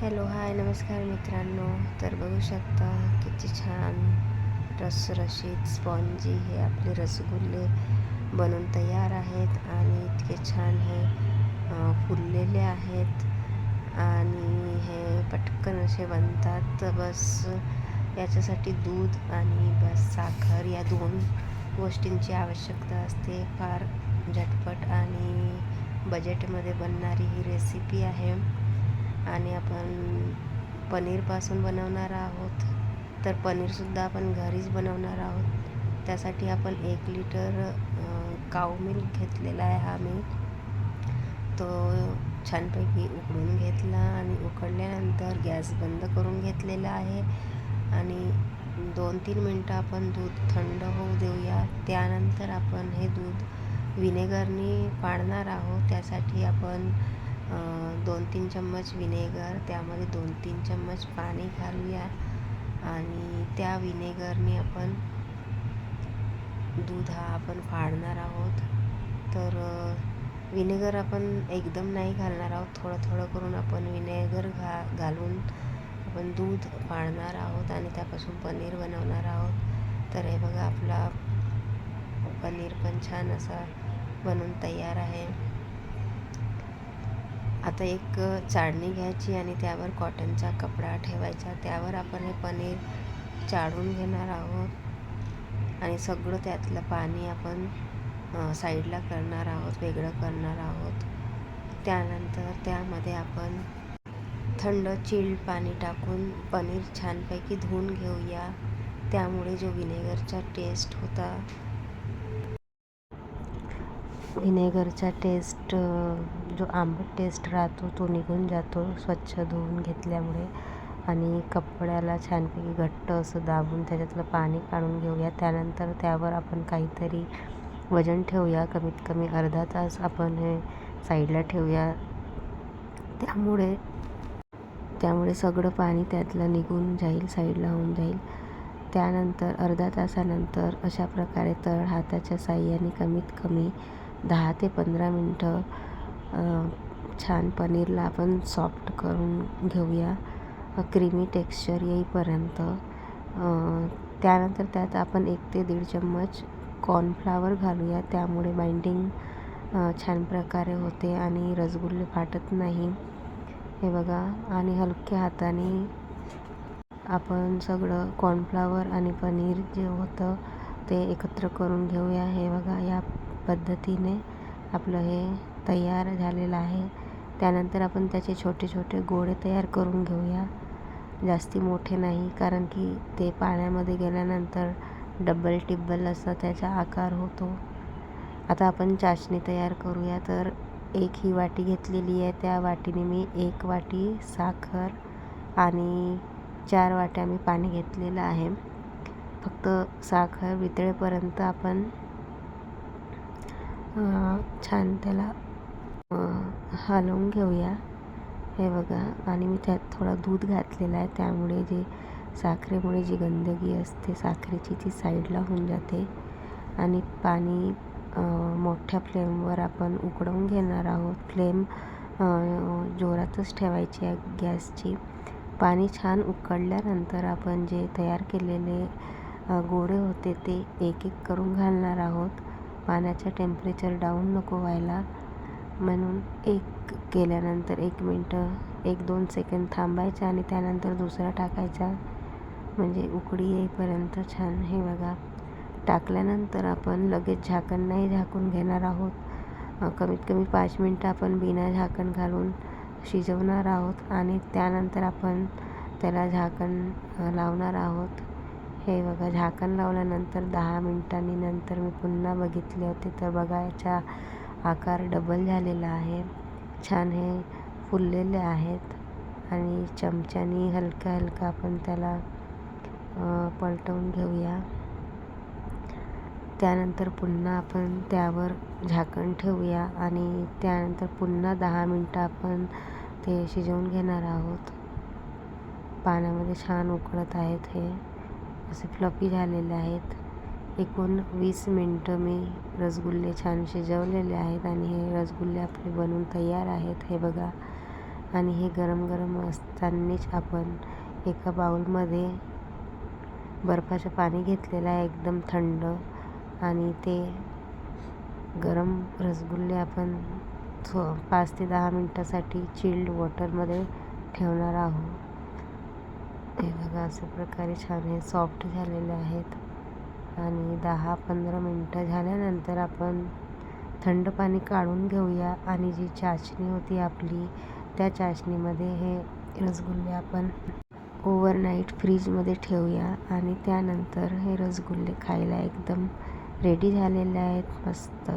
Hello hi नमस्कार मित्रांनो. तर बघू शकता किती छान रसरशीत स्पॉन्जी हे आपले रसगुल्ले बनून तयार आहेत आणि इतके छान हे फुललेले आहेत आणि हे पटकन असे बनतात. बस याच्यासाठी दूध आणि बस साखर या दोन गोष्टींची आवश्यकता असते. फार झटपट आणि बजेटमध्ये बनणारी ही रेसिपी आहे. आणि आपण पनीरपासून बनवणार आहोत. तर पनीरसुद्धा आपण घरीच बनवणार आहोत. त्यासाठी आपण एक लिटर काऊ मिल्क घेतलेला आहे हा मी. तो छानपैकी उकडून घेतला आणि उकडल्यानंतर गॅस बंद करून घेतलेला आहे. आणि दोन तीन मिनटं आपण दूध थंड होऊ देऊया. त्यानंतर आपण हे दूध विनेगरनी पाडणार आहोत. त्यासाठी आपण दोन तीन चम्मच विनेगर त्यामध्ये दोन तीन चम्मच पाणी घालूया. आणि त्या विनेगरने आपण दूध हा आपण फाडणार आहोत. तर विनेगर आपण एकदम नाही घालणार आहोत. थोडं थोडं करून आपण विनेगर घा घालून आपण दूध फाडणार आहोत आणि त्यापासून पनीर बनवणार आहोत. तर हे बघा आपला पनीर पण छान असा बनून तयार आहे. आता एक चाळणी घ्यायची आणि त्यावर कॉटनचा कपडा ठेवायचा. त्यावर आपण हे पनीर चाळून घेणार आहोत आणि सगळं त्यातलं पाणी आपण साईडला करणार आहोत वेगळं करणार आहोत. त्यानंतर त्यामध्ये आपण थंड चिल्ड पाणी टाकून पनीर छानपैकी धुवून घेऊया. त्यामुळे जो विनेगरचा टेस्ट होता व्हिनेगरचा टेस्ट जो आंबट टेस्ट राहतो तो निघून जातो स्वच्छ धुवून घेतल्यामुळे. आणि कपड्याला छानपैकी घट्ट असं दाबून त्याच्यातलं पाणी काढून घेऊया. त्यानंतर त्यावर आपण काहीतरी वजन ठेवूया. कमीत कमी अर्धा तास आपण हे साईडला ठेवूया. त्यामुळे त्यामुळे सगळं पाणी त्यातलं निघून जाईल साईडला होऊन जाईल. त्यानंतर अर्धा तासानंतर अशा प्रकारे तळ हाताच्या साह्याने कमीत कमी दहा ते पंधरा मिनटं छान पनीरला आपण सॉफ्ट करून घेऊया. क्रीमी टेक्स्चर येईपर्यंत. त्यानंतर त्यात आपण एक ते दीड चम्मच कॉर्नफ्लावर घालूया. त्यामुळे बाइंडिंग छान प्रकारे होते आणि रसगुल्ले फाटत नाही. हे बघा आणि हलक्या हाताने आपण सगळं कॉर्नफ्लावर आणि पनीर जे होतं ते एकत्र करून घेऊया. हे बघा या पद्धतीने आपलं हे तयार झालेलं आहे. त्यानंतर आपण त्याचे छोटे छोटे गोळे तयार करून घेऊया. जास्ती मोठे नाही कारण की ते पाण्यामध्ये गेल्यानंतर डब्बल टिब्बल असा त्याचा आकार होतो. आता आपण चाशणी तयार करूया. तर एक ही वाटी घेतलेली आहे. त्या वाटीने मी एक वाटी साखर आणि चार वाट्या मी पाणी घेतलेलं आहे. फक्त साखर वितळेपर्यंत आपण छान त्याला हलवून घेऊया. हे बघा आणि मी त्यात थोडा दूध घातलेला आहे त्यामुळे जे साखरेमुळे जी गंदगी असते साखरेची ती साईडला होऊन जाते. आणि पाणी मोठ्या फ्लेमवर आपण उकडवून घेणार आहोत. फ्लेम जोरातच ठेवायची आहे गॅसची. पाणी छान उकळल्यानंतर आपण जे तयार केलेले गोळे होते ते एक एक करून घालणार आहोत. पाण्याचं टेम्परेचर डाऊन नको व्हायला. म्हणून एक केल्यानंतर एक मिनटं एक दोन सेकंद थांबायचं आणि त्यानंतर दुसरा टाकायचा. म्हणजे उकडी येईपर्यंत छान. हे बघा. टाकल्यानंतर आपण लगेच झाकण नाही झाकून घेणार आहोत. कमीत कमी पाच मिनटं आपण बिना झाकण घालून शिजवणार आहोत आणि त्यानंतर आपण त्याला झाकण लावणार आहोत. हे बघा झाकण लावल्यानंतर दहा मिनटांनी नंतर मी पुन्हा बघितले होते. तर बघा याचा आकार डबल झालेला आहे. छान हे फुललेले आहेत आणि चमच्याने हलका हलका आपण त्याला पलटवून घेऊया. त्यानंतर पुन्हा आपण त्यावर झाकण ठेवूया आणि त्यानंतर पुन्हा दहा मिनटं आपण ते शिजवून घेणार आहोत. पाण्यामध्ये छान उकळत आहेत हे. असे फ्लफी झालेले आहेत. एकूण वीस मिनटं मी रसगुल्ले छान शिजवलेले आहेत आणि हे रसगुल्ले आपले बनून तयार आहेत हे बघा. आणि हे गरम गरम असतानाच आपण एका बाउलमध्ये बर्फाचं पाणी घेतलेलं आहे एकदम थंड. आणि ते गरम रसगुल्ले आपण थो पाच ते दहा मिनटासाठी चिल्ड वॉटरमध्ये ठेवणार आहोत. हे बघा अशा प्रकारे छान हे सॉफ्ट झालेले आहेत. आणि दहा पंधरा मिनटं झाल्यानंतर आपण थंड पाणी काढून घेऊया. आणि जी चाशणी होती आपली त्या चाशणीमध्ये हे रसगुल्ले आपण ओव्हरनाईट फ्रीजमध्ये ठेवूया. आणि त्यानंतर हे रसगुल्ले खायला एकदम रेडी झालेले आहेत मस्त.